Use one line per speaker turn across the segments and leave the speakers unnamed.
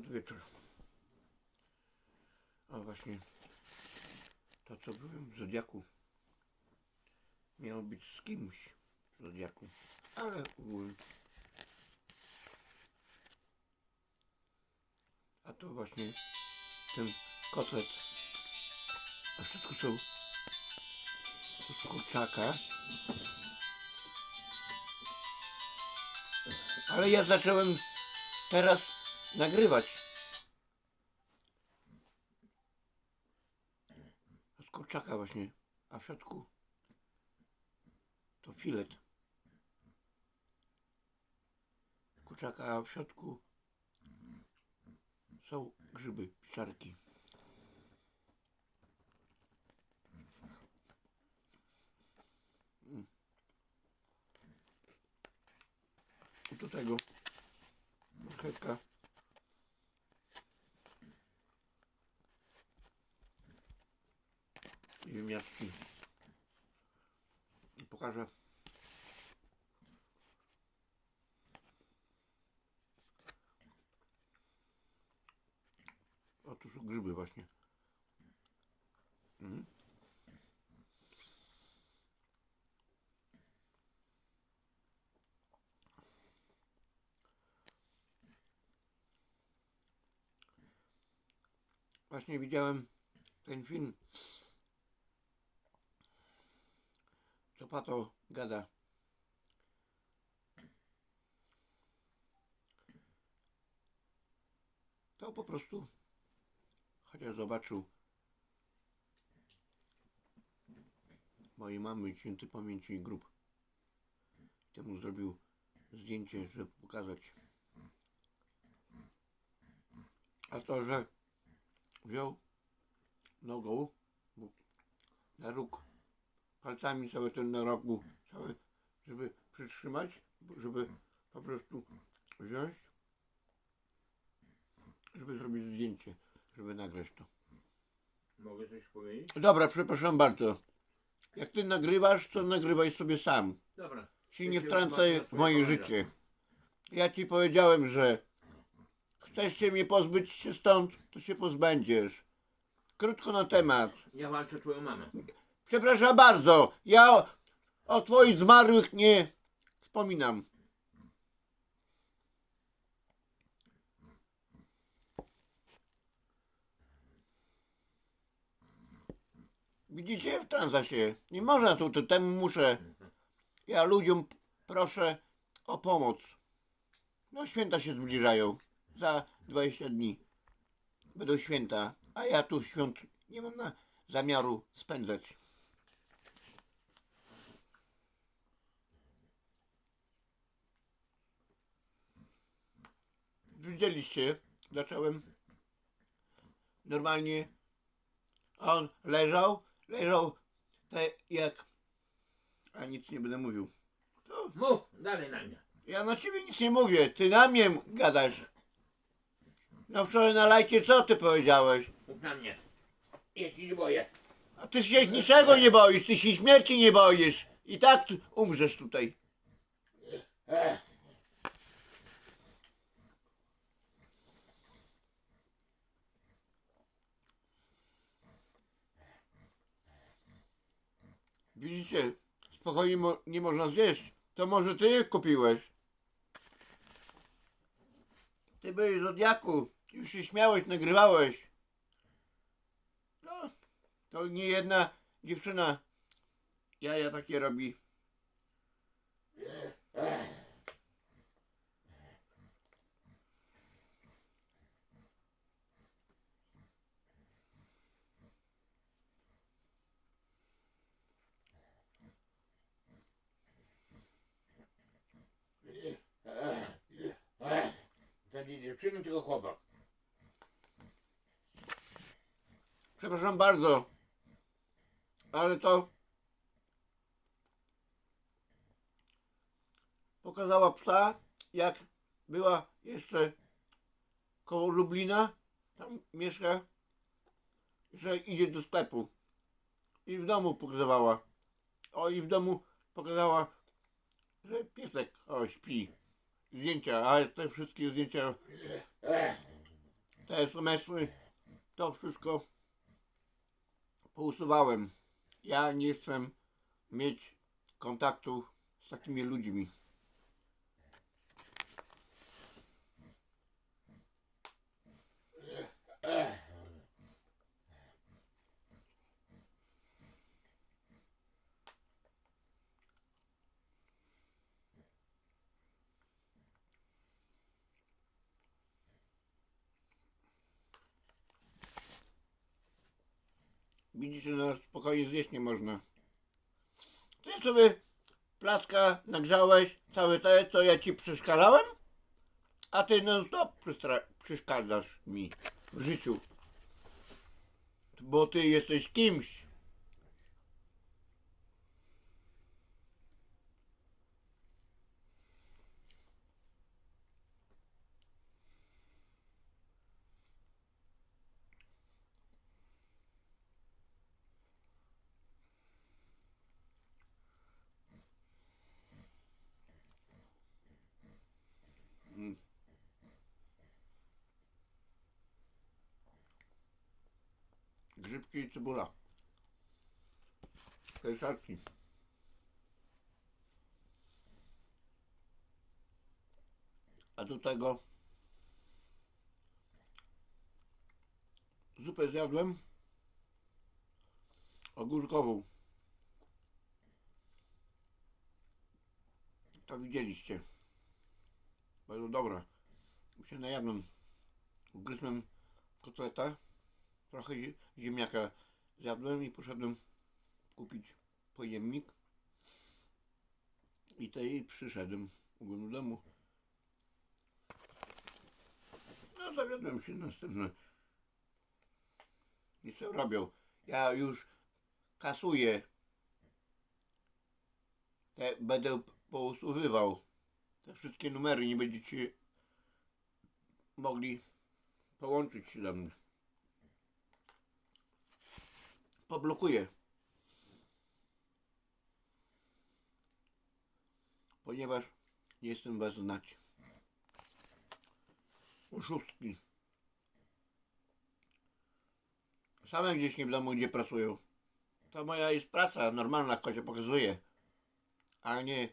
Nadwieczór. A właśnie to co byłem w Zodiaku miało być z kimś w Zodiaku, ale ogólnie. A to właśnie ten kotlet. A w środku są kurczaka. Ale ja zacząłem teraz nagrywać. Z kurczaka właśnie, a w środku to filet. Kurczaka, a w środku są grzyby, pieczarki. Mm. Do tego marchewka. I ziemniaczki. I pokażę. O, tu są grzyby właśnie. Mhm. Właśnie widziałem ten film. Co Pato gada. To po prostu chociaż zobaczył mojej mamy święty pamięci grób. Temu zrobił zdjęcie, żeby pokazać. A to, że wziął nogą na róg, palcami cały ten na rogu, cały, żeby przytrzymać, żeby po prostu wziąć, żeby zrobić zdjęcie, żeby nagrać to.
Mogę coś powiedzieć?
Dobra, przepraszam bardzo. Jak ty nagrywasz, to nagrywaj sobie sam.
Dobra.
Się nie wtrącaj w moje życie. Ja ci powiedziałem, że chcesz mnie pozbyć się stąd, to się pozbędziesz. Krótko na temat.
Ja walczę twoją mamę.
Przepraszam bardzo, ja o, o twoich zmarłych nie wspominam. Widzicie, wtrąca się. Nie można tu, temu muszę. Ja ludziom proszę o pomoc. No święta się zbliżają. Za 20 dni będą święta, a ja tu świąt nie mam na zamiaru spędzać. Widzieliście, zacząłem normalnie, a on leżał, leżał tak jak, a nic nie będę mówił. To
Mów dalej na mnie.
ja na ciebie nic nie mówię, ty na mnie gadasz. No wczoraj na lajcie co ty powiedziałeś?
Mów na mnie. Ja się nie boję.
A ty się niczego nie boisz, ty się śmierci nie boisz. I tak umrzesz tutaj. Widzicie, spokojnie mo- nie można zjeść. To może ty je kupiłeś? Ty byłeś Zodiaku, już się śmiałeś, nagrywałeś. No, to nie jedna dziewczyna jaja takie robi.
To nie dziewczyny, tylko chłopak.
Przepraszam bardzo, ale to pokazała psa, jak była jeszcze koło Lublina, tam mieszka, że idzie do sklepu. I w domu pokazywała. O, i w domu pokazała, że piesek o, śpi. Zdjęcia, a te wszystkie zdjęcia te SMS-y, to wszystko pousuwałem. Ja nie chcę mieć kontaktów z takimi ludźmi. Widzicie, no spokojnie zjeść nie można. Ty sobie placka nagrzałeś, całe te, co ja ci przeszkadzałem? A ty non stop przeszkadzasz mi w życiu. Bo ty jesteś kimś. Grzybki i cebula. Pieczarki. A do tego zupę zjadłem ogórkową. To widzieliście. Bardzo dobra. Się najadłem. Ugryzłem kotletę trochę zie- ziemniaka zjadłem i poszedłem kupić pojemnik. I tej przyszedłem ogólnie do domu. No zawiodłem się następne. I co robią? Ja już kasuję. Te będę pousuwywał. Te wszystkie numery nie będziecie mogli połączyć się do mnie. Poblokuję. Ponieważ nie jestem was znać. Oszustki. Same gdzieś nie w domu, gdzie pracują. To moja jest praca normalna, się pokazuje. A nie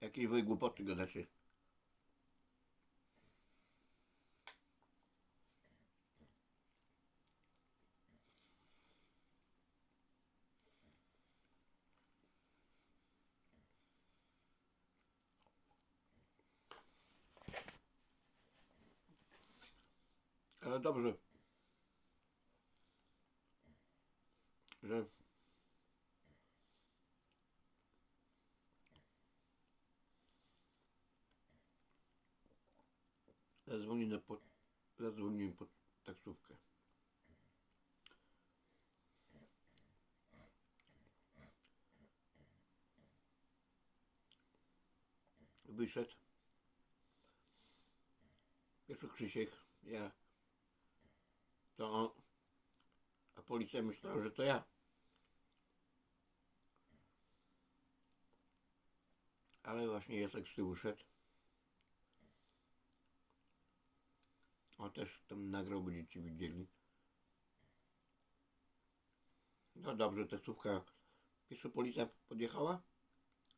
jakieś wy głupoty gadacie. Ale dobrze, że zadzwonię po, zadzwoniłem po taksówkę. Wyszedł. Pierwszy Krzysiek, ja to on, a policja myślała, że to ja. Ale właśnie Jacek z tyłu szedł. On też tam nagrał, będziecie widzieli. No dobrze, taksówka. Pierwsza policja podjechała,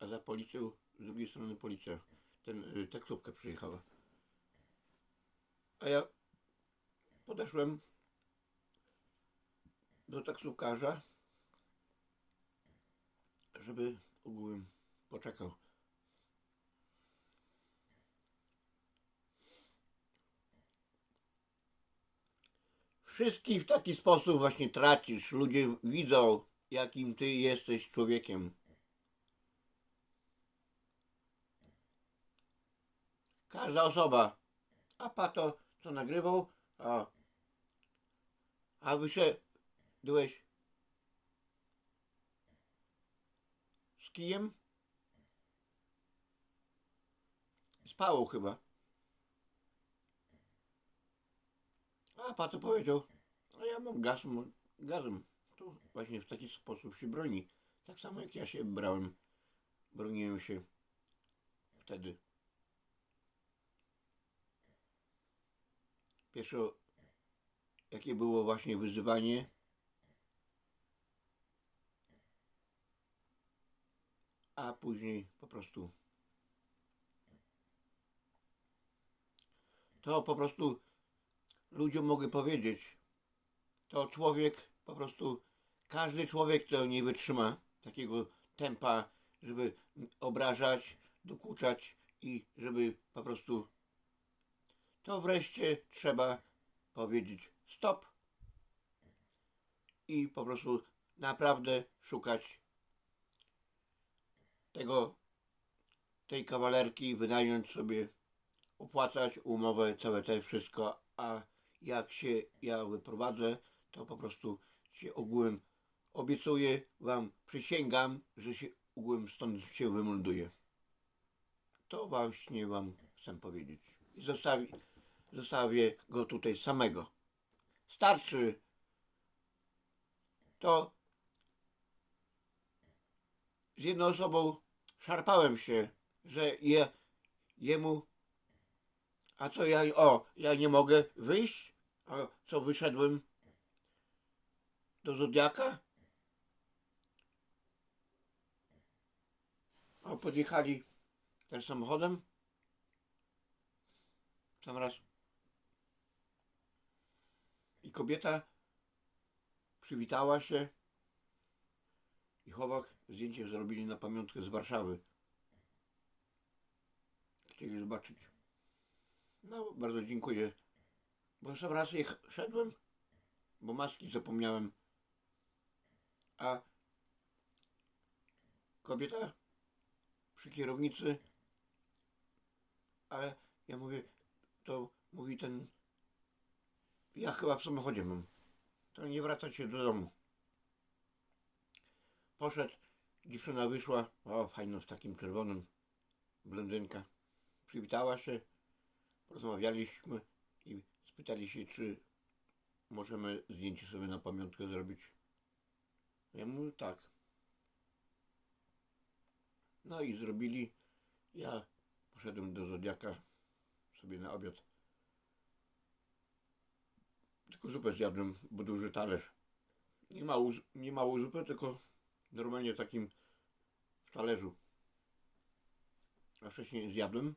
a za policją z drugiej strony policja. Ten y, taksówka przyjechała. A ja podeszłem do taksówkarza, żeby ogółem poczekał. Wszystkich w taki sposób właśnie tracisz. Ludzie widzą, jakim ty jesteś człowiekiem. Każda osoba. A pato, co nagrywał, a, a wyszedłeś z kijem? Spało chyba. A pato powiedział, a ja mam gaz, gazem. To właśnie w taki sposób się broni. Tak samo jak ja się brałem. Broniłem się wtedy. Pierwszy jakie było właśnie wyzywanie. A później po prostu to po prostu ludziom mogę powiedzieć, to człowiek po prostu, każdy człowiek to nie wytrzyma takiego tempa, żeby obrażać, dokuczać i żeby po prostu to wreszcie trzeba powiedzieć stop i po prostu naprawdę szukać tego, tej kawalerki, wynająć sobie, opłacać umowę, całe to wszystko, a jak się ja wyprowadzę, to po prostu się ogółem obiecuję wam, przysięgam, że się ogółem stąd się wymelduję. To właśnie wam chcę powiedzieć. I zostawi, zostawię go tutaj samego. Starczy. To z jedną osobą szarpałem się, że je, jemu. A co ja. O, ja nie mogę wyjść? A co wyszedłem do Zodiaka? A podjechali też samochodem. Sam raz. I kobieta przywitała się. I chłopak zdjęcie zrobili na pamiątkę z Warszawy. Chcieli zobaczyć. No, bardzo dziękuję. Bo sam raz jech- szedłem, bo maski zapomniałem. A kobieta przy kierownicy, ale ja mówię, to mówi ten, ja chyba w samochodzie mam, to nie wracać do domu. Poszedł, dziewczyna wyszła, o fajno w takim czerwonym, blondynka. Przywitała się, porozmawialiśmy i spytali się, czy możemy zdjęcie sobie na pamiątkę zrobić. Ja mówię, tak. No i zrobili. Ja poszedłem do Zodiaka sobie na obiad. Tylko zupę zjadłem, bo duży talerz. Nie małą, z- nie małą zupę, tylko normalnie takim w talerzu. A wcześniej zjadłem.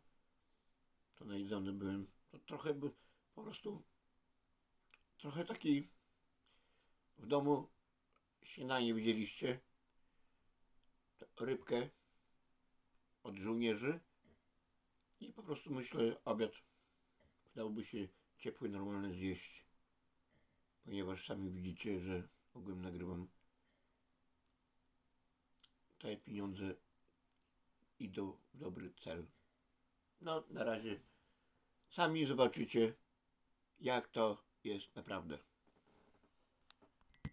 To najedzony byłem. To trochę by po prostu trochę taki w domu śniadanie widzieliście. Rybkę od żołnierzy i po prostu myślę obiad dałoby się ciepły, normalny zjeść. Ponieważ sami widzicie, że ogółem nagrywam te pieniądze idą w dobry cel. No, na razie sami zobaczycie, jak to jest naprawdę.